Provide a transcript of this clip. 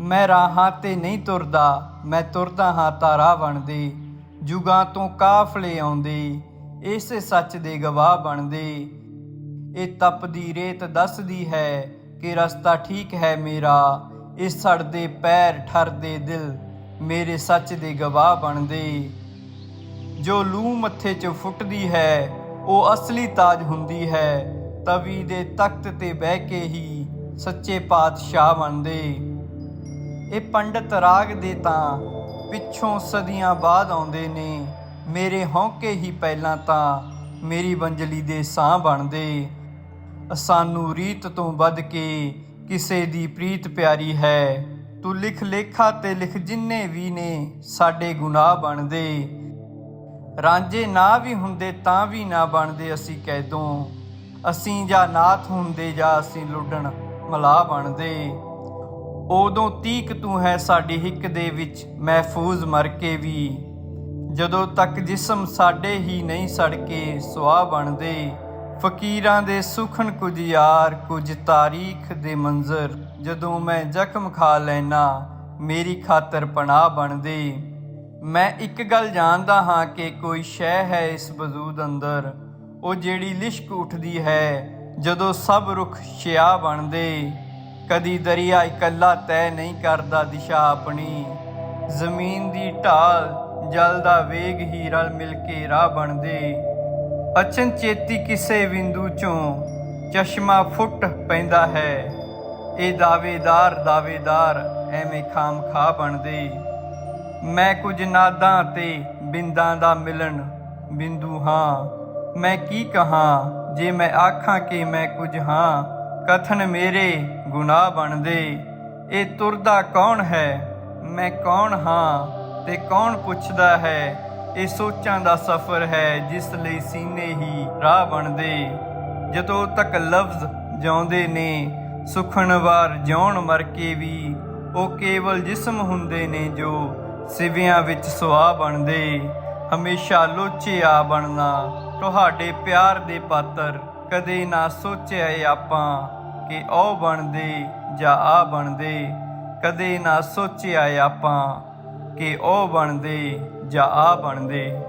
ਮੈਂ ਰਾਹਾਂ ਤੇ ਨਹੀਂ ਤੁਰਦਾ, ਮੈਂ ਤੁਰਦਾ ਹਾਂ ਤਾਰਾ ਬਣਦੇ। ਜੁਗਾਂ ਤੋਂ ਕਾਫਲੇ ਆਉਂਦੇ, ਇਸੇ ਸੱਚ ਦੇ ਗਵਾਹ ਬਣਦੇ। ਇਹ ਤਪਦੀ ਰੇਤ ਦੱਸਦੀ ਹੈ ਕਿ ਰਸਤਾ ਠੀਕ ਹੈ ਮੇਰਾ, ਇਸ ਸੜਦੇ ਪੈਰ ਠਰਦੇ ਦਿਲ ਮੇਰੇ ਸੱਚ ਦੇ ਗਵਾਹ ਬਣਦੇ। ਜੋ ਲੂ ਮੱਥੇ 'ਚ ਫੁੱਟਦੀ ਹੈ, ਉਹ ਅਸਲੀ ਤਾਜ ਹੁੰਦੀ ਹੈ, ਤਵੀ ਦੇ ਤਖਤ ਤੇ ਬਹਿ ਕੇ ਹੀ ਸੱਚੇ ਪਾਤਸ਼ਾਹ ਬਣਦੇ। ਇਹ ਪੰਡਤ ਰਾਗ ਦੇ ਤਾਂ ਪਿੱਛੋਂ ਸਦੀਆਂ ਬਾਅਦ ਆਉਂਦੇ ਨੇ। ਮੇਰੇ ਹੌਕੇ ਹੀ ਪਹਿਲਾਂ ਤਾਂ ਮੇਰੀ ਬੰਜਲੀ ਦੇ ਸਾਹ ਬਣਦੇ। ਸਾਨੂੰ ਰੀਤ ਤੋਂ ਵੱਧ ਕੇ ਕਿਸੇ ਦੀ ਪ੍ਰੀਤ ਪਿਆਰੀ ਹੈ। ਤੂੰ ਲਿਖ ਲੇਖਾ ਤੇ ਲਿਖ ਜਿੰਨੇ ਵੀ ਨੇ, ਸਾਡੇ ਗੁਨਾਹ ਬਣਦੇ। ਰਾਂਝੇ ਨਾ ਵੀ ਹੁੰਦੇ ਤਾਂ ਵੀ ਨਾ ਬਣਦੇ ਅਸੀਂ ਕੈਦੋਂ। ਅਸੀਂ ਜਾਂ ਨਾਥ ਹੁੰਦੇ ਜਾਂ ਅਸੀਂ ਲੁੱਡਣ ਮਲਾਹ ਬਣਦੇ। ਉਦੋਂ ਤੀਕ ਤੂੰ ਹੈ ਸਾਡੀ ਹਿੱਕ ਦੇ ਵਿੱਚ, ਮਹਿਫੂਜ਼ ਮਰ ਕੇ ਵੀ। ਜਦੋਂ ਤੱਕ ਜਿਸਮ ਸਾਡੇ ਹੀ ਨਹੀਂ ਸੜ ਕੇ ਸੁਆਹ ਬਣਦੇ। ਫਕੀਰਾਂ ਦੇ ਸੁਖਨ ਕੁਝ ਯਾਰ, ਕੁਝ ਤਾਰੀਖ ਦੇ ਮੰਜ਼ਰ। ਜਦੋਂ ਮੈਂ ਜ਼ਖਮ ਖਾ ਲੈਣਾ ਮੇਰੀ ਖਾਤਰ ਪਨਾਹ ਬਣਦੇ। ਮੈਂ ਇੱਕ ਗੱਲ ਜਾਣਦਾ ਹਾਂ ਕਿ ਕੋਈ ਸ਼ੈ ਹੈ ਇਸ ਵਜੂਦ ਅੰਦਰ। ਉਹ ਜਿਹੜੀ ਲਿਸ਼ਕ ਉੱਠਦੀ ਹੈ, ਜਦੋਂ ਸਭ ਰੁੱਖ ਛਿਆ ਬਣਦੇ। ਕਦੀ ਦਰਿਆ ਇਕੱਲਾ ਤੈਅ ਨਹੀਂ ਕਰਦਾ, ਦਿਸ਼ਾ ਆਪਣੀ। ਜ਼ਮੀਨ ਦੀ ਢਾਲ ਜਲ ਦਾ ਵੇਗ ਹੀ ਰਲ ਮਿਲ ਕੇ ਰਾਹ ਬਣਦੇ। ਅਚਨ ਚੇਤੀ ਕਿਸੇ ਬਿੰਦੂ ਚੋਂ ਚਸ਼ਮਾ ਫੁੱਟ ਪੈਂਦਾ ਹੈ। ਇਹ ਦਾਵੇਦਾਰ ਦਾਵੇਦਾਰ ਐਵੇਂ ਖਾਮ ਖਾ ਬਣਦੇ। ਮੈਂ ਕੁਝ ਨਾਦਾਂ ਤੇ ਬਿੰਦਾਂ ਦਾ ਮਿਲਣ ਬਿੰਦੂ ਹਾਂ। ਮੈਂ ਕੀ ਕਹਾਂ, ਜੇ ਮੈਂ ਆਖਾਂ ਕਿ ਮੈਂ ਕੁਝ ਹਾਂ ਕਥਨ ਮੇਰੇ ਗੁਨਾਹ ਬਣਦੇ, ਇਹ ਤੁਰਦਾ ਕੌਣ ਹੈ? ਮੈਂ ਕੌਣ ਹਾਂ ਤੇ ਕੌਣ ਪੁੱਛਦਾ ਹੈ? ਇਹ ਸੋਚਾਂ ਦਾ ਸਫ਼ਰ ਹੈ ਜਿਸ ਲਈ ਸੀਨੇ ਹੀ ਰਾਹ ਬਣਦੇ। ਜਦੋਂ ਤੱਕ ਲਫ਼ਜ਼ ਜਿਉਂਦੇ ਨੇ ਸੁਖਣਵਾਰ ਜਿਉਣ ਮਰ ਕੇ ਵੀ, ਉਹ ਕੇਵਲ ਜਿਸਮ ਹੁੰਦੇ ਨੇ ਜੋ ਸਿਵਿਆਂ ਵਿੱਚ ਸੁਆਹ ਬਣਦੇ। ਹਮੇਸ਼ਾ ਲੋਚੇ ਆ ਬਣਨਾ, ਤੁਹਾਡੇ ਪਿਆਰ ਦੇ ਪਾਤਰ ਕਦੇ ਨਾ ਸੋਚਿਆ ਏ ਆਪਾਂ। ਕਿ ਉਹ ਬਣਦੇ ਜਾਂ ਆ ਬਣਦੇ, ਕਦੇ ਨਾ ਸੋਚਿਆ ਏ ਆਪਾਂ ਕਿ ਉਹ ਬਣਦੇ ਜਾਂ ਆ ਬਣਦੇ।